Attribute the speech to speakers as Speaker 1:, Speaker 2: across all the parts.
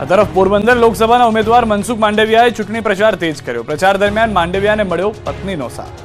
Speaker 1: આ તરફ પોરબંદર લોકસભાના ઉમેદવાર મનસુખ માંડવિયાએ ચૂંટણી પ્રચાર તેજ કર્યો. પ્રચાર દરમિયાન માંડવિયાને મળ્યો પત્નીનો સાથ.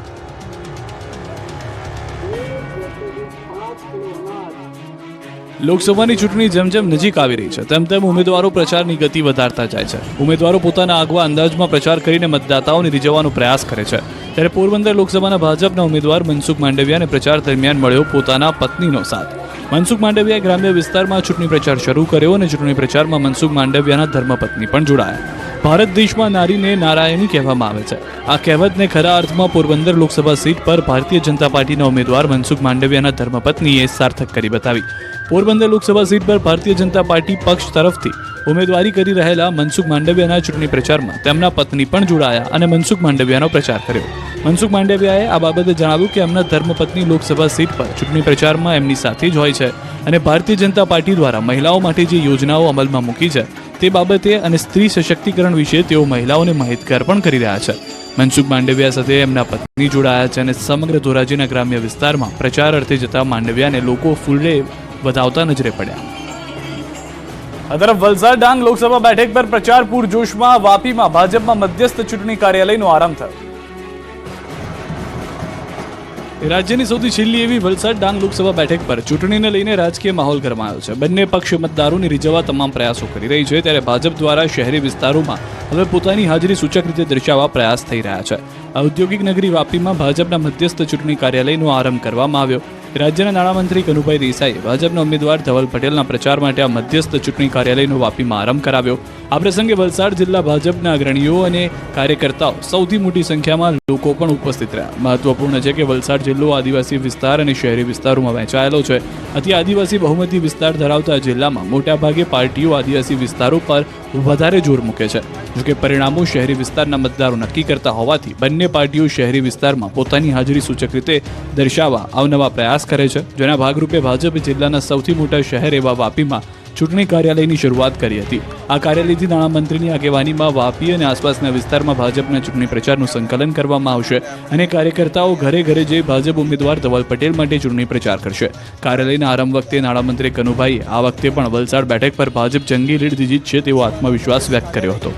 Speaker 1: લોકસભાની ચૂંટણી જેમ જેમ નજીક આવી રહી છે, તેમ તેમ ઉમેદવારો પ્રચારની ગતિ વધારતા જાય છે. ઉમેદવારો પોતાના આગવા અંદાજમાં પ્રચાર કરીને મતદાતાઓને રીઝવવાનો પ્રયાસ કરે છે. ત્યારે પોરબંદર લોકસભાના ભાજપના ઉમેદવાર મનસુખ માંડવિયાને પ્રચાર દરમિયાન મળ્યો પોતાના પત્નીનો સાથ. મનસુખ માંડવિયાએ ગ્રામ્ય વિસ્તારમાં ચૂંટણી પ્રચાર શરૂ કર્યો અને ચૂંટણી પ્રચારમાં મનસુખ માંડવિયાના ધર્મપત્ની પણ જોડાયા. ભારત દેશમાં નારીને નારાયણી કહેવામાં આવે છે. આ કહેવતને ખરા અર્થમાં પોરબંદર લોકસભા સીટ પર ભારતીય જનતા પાર્ટીના ઉમેદવાર મનસુખ માંડવિયાના ધર્મપત્નીએ સાર્થક કરી બતાવી. પોરબંદર લોકસભા સીટ પર ભારતીય જનતા પાર્ટી પક્ષ તરફથી ઉમેદવારી કરી રહેલા મનસુખ માંડવિયાના ચૂંટણી પ્રચારમાં તેમના પત્ની પણ જોડાયા અને મનસુખ માંડવિયાનો પ્રચાર કર્યો. મનસુખ માંડવિયાએ આ બાબતે જણાવ્યું કે એમના ધર્મપત્ની લોકસભા સીટ પર ચૂંટણી પ્રચારમાં એમની સાથે જ હોય છે અને ભારતીય જનતા પાર્ટી દ્વારા મહિલાઓ માટે જે યોજનાઓ અમલમાં મૂકી છે તે બાબતે અને સ્ત્રી સશક્તિકરણ વિશે તેઓ મહિલાઓને માહિતગાર પણ કરી રહ્યા છે. મનસુખ માંડવિયા સાથે એમના પત્ની જોડાયા છે અને સમગ્ર ધોરાજીના ગ્રામ્ય વિસ્તારમાં પ્રચાર અર્થે જતા માંડવિયાને લોકો ફૂલે વધાવતા નજરે પડ્યા. આ તરફ વલસાડ ડાંગ લોકસભા બેઠક પર પ્રચાર પૂરજોશમાં, વાપીમાં ભાજપમાં મધ્યસ્થ ચૂંટણી કાર્યાલયનો આરંભ થયો. રાજ્યની સૌથી છેલ્લી એવી વલસાડ ડાંગ લોકસભા બેઠક પર ચૂંટણીને લઈને રાજકીય માહોલ ગરમાયો છે. બંને પક્ષ મતદારોને રીઝવવા તમામ પ્રયાસો કરી રહી છે. ત્યારે ભાજપ દ્વારા શહેરી વિસ્તારોમાં હવે પોતાની હાજરી સૂચક રીતે દર્શાવવા પ્રયાસ થઈ રહ્યા છે. ઔદ્યોગિક નગરી વાપીમાં ભાજપના મધ્યસ્થ ચૂંટણી કાર્યાલયનો આરંભ કરવામાં આવ્યો. રાજ્યના નાણામંત્રી કનુભાઈ દેસાઈએ ભાજપના ઉમેદવાર ધવલ પટેલના પ્રચાર માટે આ મધ્યસ્થ ચૂંટણી કાર્યાલયનો વાપીમાં આરંભ કરાવ્યો. આ પ્રસંગે વલસાડ જિલ્લા ભાજપના અગ્રણીઓ અને કાર્યકર્તાઓ સૌથી મોટી સંખ્યામાં લોકો પણ ઉપસ્થિત રહ્યા. મહત્વપૂર્ણ છે કે વલસાડ જિલ્લો આદિવાસી વિસ્તાર અને શહેરી વિસ્તારોમાં વહેંચાયેલો છે. આથી આદિવાસી બહુમતી વિસ્તાર ધરાવતા જિલ્લામાં મોટાભાગે પાર્ટીઓ આદિવાસી વિસ્તારો પર વધારે જોર મૂકે છે. જોકે પરિણામો શહેરી વિસ્તારના મતદારો નક્કી કરતા હોવાથી બંને પાર્ટીઓ શહેરી વિસ્તારમાં પોતાની હાજરી સૂચક રીતે દર્શાવવા અવનવા પ્રયાસ કરે છે. જેના ભાગરૂપે ભાજપ જિલ્લાના સૌથી મોટા શહેર એવા વાપીમાં ચૂંટણી કાર્યાલયની શરૂઆત કરી હતી. આ કાર્યાલયથી નાણામંત્રીની આગેવાનીમાં વાપી અને આસપાસના વિસ્તારમાં ભાજપના ચૂંટણી પ્રચારનું સંકલન કરવામાં આવશે અને કાર્યકર્તાઓ ઘરે ઘરે જઈ ભાજપ ઉમેદવાર ધવલ પટેલ માટે ચૂંટણી પ્રચાર કરશે. કાર્યાલયના આરંભ વખતે નાણામંત્રી કનુભાઈ, આ વખતે પણ વલસાડ બેઠક પર ભાજપ જંગી લીડ જીતશે તેવો આત્મવિશ્વાસ વ્યક્ત કર્યો હતો.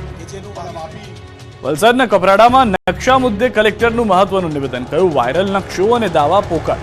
Speaker 1: વલસાડના કપરાડામાં નકશા મુદ્દે કલેક્ટરનું મહત્વનું નિવેદન કયું વાયરલ નકશો અને દાવા પોકાર.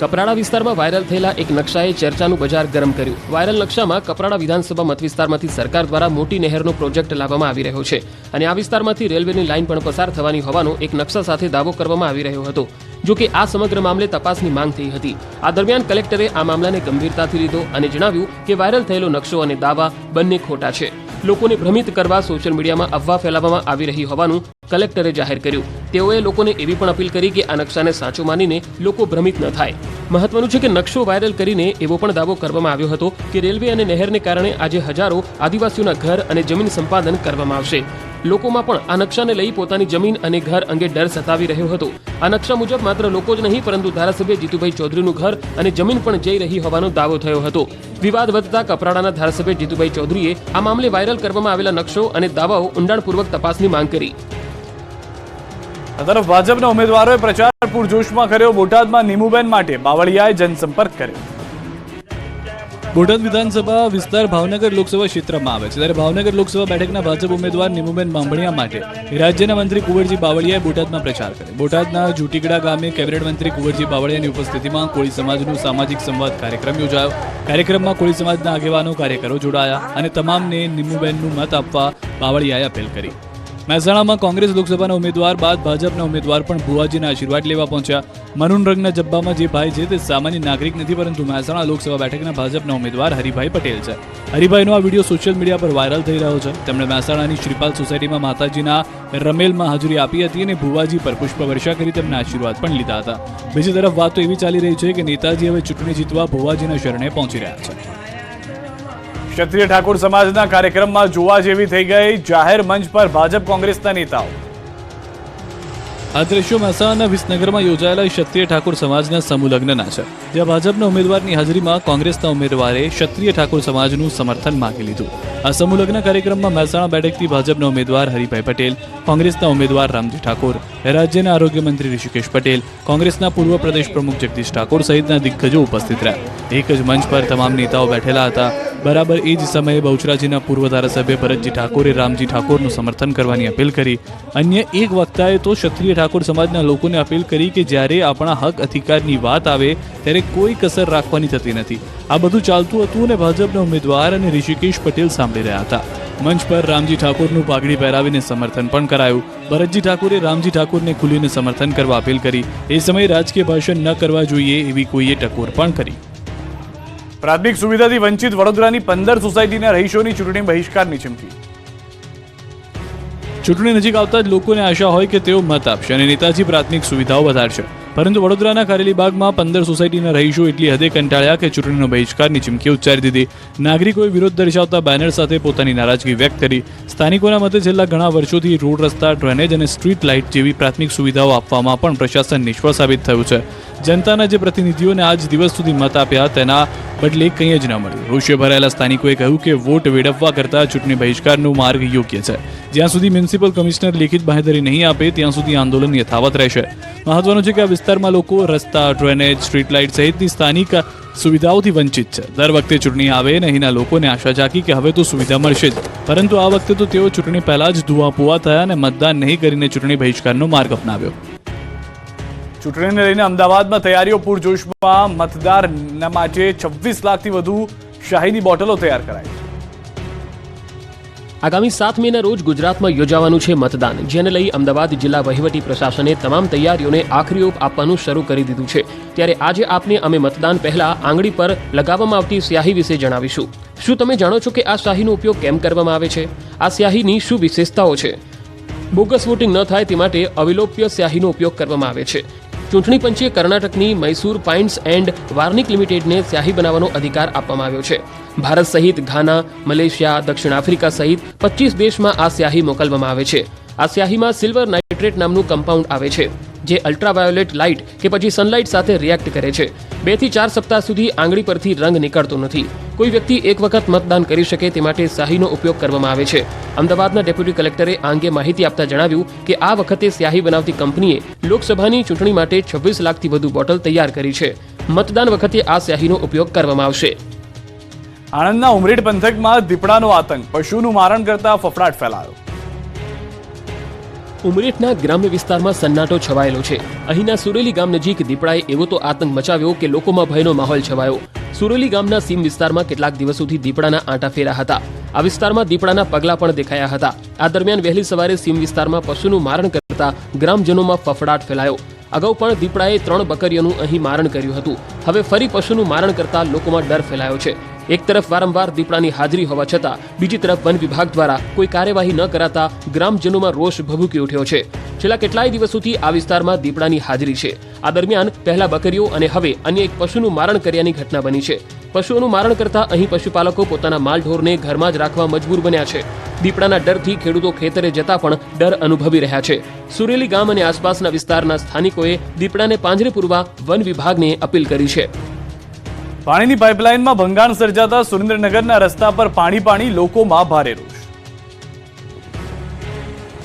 Speaker 2: કપરાડા વિસ્તારમાં વાયરલ થયેલા એક નકશાએ ચર્ચાનું બજાર ગરમ કર્યું. વાયરલ નકશામાં કપરાડા વિધાનસભા મત વિસ્તારમાંથી સરકાર દ્વારા મોટી નહેરનો પ્રોજેક્ટ લાવવામાં આવી રહ્યો છે અને આ વિસ્તારમાંથી રેલવેની લાઇન પણ પસાર થવાની હોવાનો એક નકશા સાથે દાવો કરવામાં આવી રહ્યો હતો. જો કે આ સમગ્ર મામલે તપાસની માંગ થઈ હતી. આ દરમિયાન કલેક્ટરે આ મામલાને ગંભીરતાથી લીધો અને જણાવ્યું કે વાયરલ થયેલો નકશો અને દાવા બંને ખોટા છે. લોકોને ભ્રમિત કરવા સોશિયલ મીડિયામાં અફવા ફેલાવવામાં આવી રહી હોવાનું કલેક્ટરે જાહેર કર્યું. તેઓએ લોકોને એવી પણ અપીલ કરી કે આ નકશાને સાચો માનીને લોકો ભ્રમિત ન થાય. મહત્વનું છે કે નકશો વાયરલ કરીને એવો પણ દાવો કરવામાં આવ્યો હતો કે રેલવે અને નહેરને કારણે આજે હજારો આદિવાસીઓના ઘર અને જમીન સંપાદન કરવામાં આવશે. લોકોમાં પણ આ નકશાને લઈ પોતાની જમીન અને ઘર અંગે ડર સતાવી રહ્યો હતો. આ નકશા મુજબ માત્ર લોકો જ નહીં, પરંતુ ધારાસભ્ય જીતુભાઈ ચૌધરીનું ઘર અને જમીન પણ જઈ રહી હોવાનો દાવો થયો હતો. વિવાદ વધતા કપરાડાના ધારાસભ્ય જીતુભાઈ ચૌધરીએ આ મામલે વાયરલ કરવામાં આવેલા નકશો અને દાવાઓ ઊંડાણપૂર્વક તપાસની માંગ કરી.
Speaker 1: તરફ ભાજપના ઉમેદવારોએ પ્રચાર પૂરજોશમાં કર્યો. બોટાદમાં નીમુબેન માટે બાવળિયાએ જનસંપર્ક કર્યો. બોટાદ વિધાનસભા વિસ્તાર ભાવનગર લોકસભા ક્ષેત્રમાં આવે છે. ત્યારે ભાવનગર લોકસભા બેઠકના ભાજપ ઉમેદવાર નીમુબેન બાંભણિયા માટે રાજ્યના મંત્રી કુંવરજી બાવળિયાએ બોટાદમાં પ્રચાર કર્યો. બોટાદના જુટીગડા ગામે કેબિનેટ મંત્રી કુંવરજી બાવળિયાની ઉપસ્થિતિમાં કોળી સમાજનું સામાજિક સંવાદ કાર્યક્રમ યોજાયો. કાર્યક્રમમાં કોળી સમાજના આગેવાનો, કાર્યકરો જોડાયા અને તમામને નીમુબેનનું મત આપવા બાવળિયાએ અપીલ કરી. મહેસાણામાં કોંગ્રેસ લોકસભાના ઉમેદવાર, બાદ ભાજપના ઉમેદવાર પણ ભુવાજીના આશીર્વાદ લેવા પહોંચ્યા. મરૂન રંગના જબ્બામાં જે ભાઈ છે તે સામાન્ય નાગરિક નથી, પરંતુ મહેસાણા લોકસભા બેઠકના ભાજપના ઉમેદવાર હરિભાઈ પટેલ છે. હરિભાઈનો આ વીડિયો સોશિયલ મીડિયા પર વાયરલ થઈ રહ્યો છે. તેમણે મહેસાણાની શ્રીપાલ સોસાયટીમાં માતાજીના રમેલમાં હાજરી આપી હતી અને ભુવાજી પર પુષ્પવર્ષા કરી તેમના આશીર્વાદ પણ લીધા હતા. બીજી તરફ વાત તો એવી ચાલી રહી છે કે નેતાજી હવે ચૂંટણી જીતવા ભુવાજીના શરણે પહોંચી રહ્યા છે. ક્ષત્રિય ઠાકોર સમાજના કાર્યક્રમમાં જોવા જેવી થઈ ગઈ જાહેર મંચ પર ભાજપ કોંગ્રેસના નેતાઓ. આ દ્રશ્યો મહેસાણાના વિસનગરમાં યોજાયેલા ક્ષત્રિય ઠાકોર સમાજના સમૂહ લગ્નના છે, જ્યાં ભાજપના ઉમેદવારની હાજરીમાં કોંગ્રેસના ઉમેદવારે ક્ષત્રિય ઠાકોર સમાજનું સમર્થન માંગી લીધું. આ સમૂહ કાર્યક્રમમાં મહેસાણા બેઠકથી ભાજપના ઉમેદવાર હરિભાઈ પટેલ, કોંગ્રેસના ઉમેદવાર રામજી ઠાકોર, રાજ્યના આરોગ્ય મંત્રી ઋષિકેશ પટેલ, કોંગ્રેસના પૂર્વ પ્રદેશ પ્રમુખ જગદીશ ઠાકોર સહિતના દિગ્ગજો ઉપસ્થિત રહ્યા. એક જ મંચ પર તમામ નેતાઓ બેઠેલા હતા. બરાબર, એ જ સમયે બહુચરાજીના પૂર્વ ધારાસભ્ય ભરતજી ઠાકોરે રામજી ઠાકોરનું સમર્થન કરવાની અપીલ કરી. અન્ય એક વક્તાએ તો ક્ષત્રિય ઠાકોર સમાજના લોકોને અપીલ કરી કે જ્યારે આપણા હક અધિકારની વાત આવે, ત્યારે કોઈ કસર રાખવાની થતી નથી. આ બધું ચાલતું હતું અને ભાજપના ઉમેદવાર અને ઋષિકેશ પટેલ સાંભળી રહ્યા હતા. મંચ પર રામજી ઠાકોરનું પાઘડી પહેરાવીને સમર્થન પણ કરાયું. ભરતજી ઠાકોરે રામજી ઠાકોરને ખુલીને સમર્થન કરવા અપીલ કરી. એ સમયે રાજકીય ભાષણ ન કરવા જોઈએ એવી કોઈએ ટકોર પણ કરી. પ્રાથમિક સુવિધાથી વંચિત વડોદરાની પંદર સોસાયટીના રહીશોની ચૂંટણી બહિષ્કારની ચીમકી. ચૂંટણી નજીક આવતા જ લોકોને આશા હોય કે તેઓ મત આપશે અને નેતાજી પ્રાથમિક સુવિધાઓ વધારશે. પરંતુ વડોદરાના કારેલીબાગમાં પંદર સોસાયટીના રહીશો એટલી હદે કંટાળ્યા કે ચૂંટણીનો બહિષ્કારની ચીમકી ઉચ્ચારી દીધી. નાગરિકોએ વિરોધ દર્શાવતા બેનર સાથે પોતાની નારાજગી વ્યક્ત કરી. સ્થાનિકોના મતે છેલ્લા ઘણા વર્ષોથી રોડ રસ્તા, ડ્રેનેજ અને સ્ટ્રીટ લાઇટ જેવી પ્રાથમિક સુવિધાઓ આપવામાં પણ પ્રશાસન નિષ્ફળ સાબિત થયું છે. જનતાના જે પ્રતિનિધિઓને આજ દિવસ સુધી મત આપ્યા તેના બદલે કંઈ જ ન મળ્યું. રોષે ભરાયેલા સ્થાનિકોએ કહ્યું કે વોટ વેડફવા કરતાં ચૂંટણી બહિષ્કારનો માર્ગ યોગ્ય છે. જ્યાં સુધી મ્યુનિસિપલ કમિશનર લેખિત બાંહેધરી નહીં આપે, ત્યાં સુધી આંદોલન યથાવત રહેશે. મહત્વનું છે કે આ વિસ્તારમાં લોકો રસ્તા, ડ્રેનેજ સ્ટ્રીટ લાઇટ સહિતની સ્થાનિક સુવિધાઓથી વંચિત છે. દર વખતે ચૂંટણી આવે ને અહીંના લોકોને આશા જાગી કે હવે તો સુવિધા મળશે જ. પરંતુ આ વખતે તો તેઓ ચૂંટણી પહેલા જ ધુઆપુઆ થયા અને મતદાન નહીં કરીને ચૂંટણી બહિષ્કારનો માર્ગ અપનાવ્યો. ચૂંટણીને લઈને અમદાવાદમાં તૈયારીઓ પૂરજોશમાં મતદારના માટે છવ્વીસ લાખથી વધુ શાહીની બોટલો તૈયાર કરાઈ.
Speaker 2: આગામી સાત મેના રોજ ગુજરાતમાં યોજાવાનું છે મતદાન, જેને લઈ અમદાવાદ જિલ્લા વહીવટી પ્રશાસને તમામ તૈયારીઓને આખરી ઓપ આપવાનું શરૂ કરી દીધું છે. ત્યારે આજે આપને અમે મતદાન પહેલા આંગળી પર લગાવવામાં આવતી સ્યાહી વિશે જણાવીશું. શું તમે જાણો છો કે આ સ્યાહીનો ઉપયોગ કેમ કરવામાં આવે છે? આ સ્યાહીની શું વિશેષતાઓ છે? બોગસ વોટિંગ ન થાય તે માટે અવિલોપ્ય સ્યાહીનો ઉપયોગ કરવામાં આવે છે. ચૂંટણી પંચે કર્ણાટકની મૈસૂર પાઇન્ટ્સ એન્ડ વાર્નિક લિમિટેડને સ્યાહી બનાવવાનો અધિકાર આપવામાં આવ્યો છે. ભારત સહિત ઘાના, મલેશિયા, દક્ષિણ આફ્રિકા સહિત પચીસ દેશમાં આ સ્યાહી મોકલવામાં આવે છે. આ સ્યાહીમાં સિલ્વર નાઇટ્રેટ નામનું કમ્પાઉન્ડ આવે છે, જે અલ્ટ્રાવાયોલેટ લાઇટ કે પછી સનલાઇટ સાથે રિએક્ટ કરે છે. બેથી ચાર સપ્તાહ સુધી આંગળી પરથી રંગ નીકળતો નથી. કોઈ વ્યક્તિ એક વખત મતદાન કરી શકે તે માટે સ્યાહીનો ઉપયોગ કરવામાં આવે છે. અમદાવાદના ડેપ્યુટી કલેક્ટરે આ અંગે માહિતી આપતા જણાવ્યું કે આ વખતે સ્યાહી બનાવતી કંપનીએ લોકસભાની ચૂંટણી માટે છવ્વીસ લાખથી વધુ બોટલ તૈયાર કરી છે. મતદાન વખતે આ સ્યાહીનો ઉપયોગ કરવામાં આવશે.
Speaker 1: આણંદના ઉમરેડ પંથકમાં દીપડાનો આતંક. પશુનું મારણ કરતા ફફડાટ ફેલાયો.
Speaker 2: ઉમરેઠના ગ્રામ્ય વિસ્તારમાં સન્નાટો છવાયેલો છે. અહીંના સુરેલી ગામ નજીક દીપડાએ એવો તો આતંક મચાવ્યો કે લોકોમાં ભયનો માહોલ છવાયો. સુરેલી ગામના સીમ વિસ્તારમાં કેટલાક દિવસોથી દીપડાના આંટા ફેરા હતા. આ વિસ્તારમાં દીપડાના પગલા પણ દેખાયા હતા. આ દરમિયાન વહેલી સવારે સીમ વિસ્તારમાં પશુનું મારણ કરતા ગ્રામજનોમાં ફફડાટ ફેલાયો. અગાઉ પણ દીપડાએ ત્રણ બકરીઓનું અહીં મારણ કર્યું હતું. હવે ફરી પશુનું મારણ કરતા લોકોમાં ડર ફેલાયો છે. એક તરફ વારંવાર દીપડાની હાજરી હોવા છતાં, બીજી તરફ વન વિભાગ દ્વારા કોઈ કાર્યવાહી ન કરાતા ગ્રામજનોમાં રોષ ભભૂકી ઉઠ્યો છે. છેલ્લા કેટલાય દિવસોથી આ વિસ્તારમાં દીપડાની હાજરી છે. આ દરમિયાન પહેલા બકરીઓ અને હવે અન્ય એક પશુનું મારણ કર્યાની ઘટના બની છે. પશુઓનું મારણ કરતા અહીં પશુપાલકો પોતાના માલઢોરને ઘરમાં જ રાખવા મજબૂર બન્યા છે. દીપડાના ડરથી ખેડૂતો ખેતરે જતા પણ ડર અનુભવી રહ્યા છે. સુરેલી ગામ અને આસપાસના વિસ્તારના સ્થાનિકોએ દીપડાને પાંજરે પૂરવા વન વિભાગને અપીલ કરી છે.
Speaker 1: પાણીની પાઇપલાઇનમાં ભંગાણ સર્જાતા સુરેન્દ્રનગરના રસ્તા પર પાણી પાણી લોકોમાં ભારે રોષ.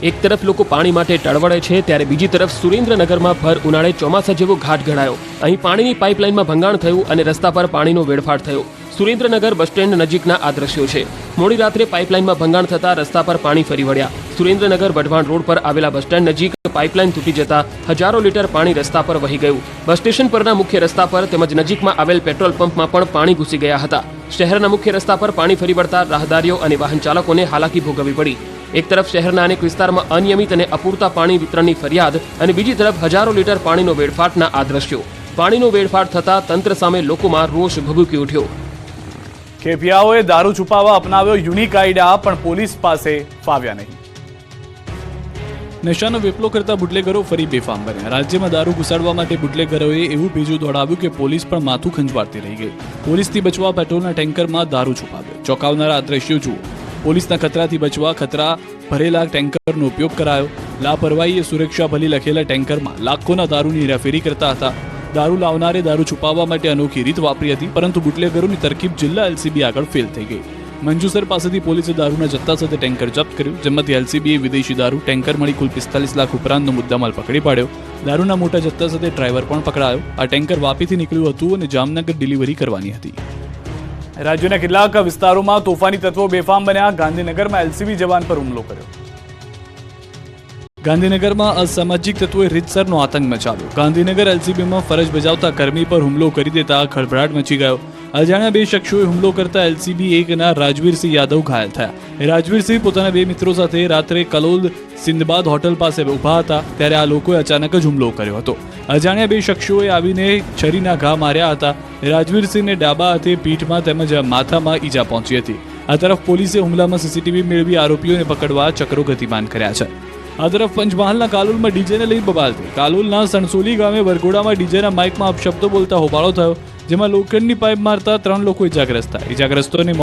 Speaker 2: એક તરફ લોકો પાણી માટે ટળવળે છે, ત્યારે બીજી તરફ સુરેન્દ્રનગરમાં ભર ઉનાળે ચોમાસા જેવો ઘાટ ઘડાયો. અહીં પાણીની પાઇપલાઇનમાં ભંગાણ થયું અને રસ્તા પર પાણીનો વેડફાટ થયો. સુરેન્દ્રનગર બસ સ્ટેન્ડ નજીકના આ દ્રશ્યો છે. મોડી રાત્રે પાઇપલાઇનમાં ભંગાણ થતા રસ્તા પર પાણી ફરી વળ્યા. સુરેન્દ્રનગર વઢવાણ રોડ પર આવેલા બસ સ્ટેન્ડ નજીક પાઇપલાઇન તૂટી જતા હજારો લીટર પાણી રસ્તા પર વહી ગયું. બસ સ્ટેશન પરના મુખ્ય રસ્તા પર તેમજ નજીકમાં આવેલ પેટ્રોલ પંપમાં પણ પાણી ઘૂસી ગયા હતા. શહેરના મુખ્ય રસ્તા પર પાણી ફરી વળતા રાહદારીઓ અને વાહન ચાલકોને હાલાકી ભોગવવી પડી. એક તરફ શહેરના અનેક વિસ્તારમાં અનિયમિત અને અપૂરતા પાણી વિતરણની ફરિયાદ અને બીજી તરફ હજારો લીટર પાણીનો વેડફાટના આ દ્રશ્યો. પાણીનો વેડફાટ થતા તંત્ર સામે લોકોમાં રોષ ભભૂકી ઉઠ્યો.
Speaker 1: ખેપિયાઓએ દારૂ છુપાવવા અપનાવ્યો યુનિક આઈડિયા પણ પોલીસ પાસે ફાવ્યા નહીં. નશાનો વેપલો કરતા બુટલેગરો ફરી બેફામ બન્યા. રાજ્યમાં દારૂ ઘુસાડવા માટે બુટલેગરોએ એવું બીજું દોડાવ્યું કે પોલીસ પણ માથું ખંજવાળતી રહી ગઈ. પોલીસથી બચવા પેટ્રોલના ટેન્કરમાં દારૂ છુપાવ્યો. ચોંકાવનારા આ દ્રશ્યો જુઓ. પોલીસના ખતરાથી બચવા ખતરા ભરેલા ટેન્કરનો ઉપયોગ કરાયો. લાપરવાહીએ સુરક્ષા ભલી લખેલા ટેન્કરમાં લાખોના દારૂની હેરાફેરી કરતા હતા. દારૂ લાવનારે દારૂ છુપાવવા માટે અનોખી રીત વાપરી હતી, પરંતુ બુટલેગરોની તરકીબ જિલ્લા એલસીબી આગળ ફેલ થઈ ગઈ. મંજુસર પાસેથી પોલીસે દારૂના જથ્થા સાથે ટેન્કર જપ્ત કર્યું, જેમાંથી એલસીબીએ વિદેશી દારૂ, ટેન્કર મળી કુલ પિસ્તાલીસ લાખ ઉપરાંતનો મુદ્દામાલ પકડી પાડ્યો. દારૂના મોટા જથ્થા સાથે ડ્રાઈવર પણ પકડાયો. આ ટેન્કર વાપીથી નીકળ્યું હતું અને જામનગર ડિલિવરી કરવાની હતી. રાજ્યના કેટલાક વિસ્તારોમાં તોફાની તત્વો બેફામ બન્યા. ગાંધીનગરમાં એલસીબી જવાન પર હુમલો કર્યો. ગાંધીનગરમાં અસામાજિક તત્વોએ રીતસરનો આતંક મચાવ્યો. ગાંધીનગર એલસીબીમાં ફરજ બજાવતા કર્મી પર હુમલો કરી દેતા ખળભળાટ મચી ગયો. અજાણ્યા બે શખ્સોએ હુમલો કરતા એલસીબી એકના રાજવીરસિંહ યાદવ ઘાયલ થયા. રાજવીરસિંહ પોતાના બે મિત્રો સાથે રાત્રે કલોલ સિંદબાદ હોટલ પાસે ઊભા હતા, ત્યારે આ લોકોએ અચાનક જ હુમલો કર્યો હતો. અજાણ્યા બે શખ્સોએ આવીને છરીના ઘા માર્યા હતા. રાજવીરસિંહને ડાબા હાથે પીઠમાં તેમજ માથામાં ઈજા પહોંચી હતી. આ તરફ પોલીસે હુમલામાં સીસીટીવી મેળવી આરોપીઓને પકડવા ચક્રો ગતિમાન કર્યા છે. આ તરફ પંચમહાલના કાલોલમાં ડીજેને લઈ બબાલ કાલોલના સણસોલી ગામે વરઘોડામાં ડીજેના માઇકમાં અપશબ્દો બોલતા હોબાળો થયો. જેમાં લોખંડની પાઇપ મારતા ત્રણ લોકો ઇજાગ્રસ્ત થયા. ઇજાગ્રસ્તોને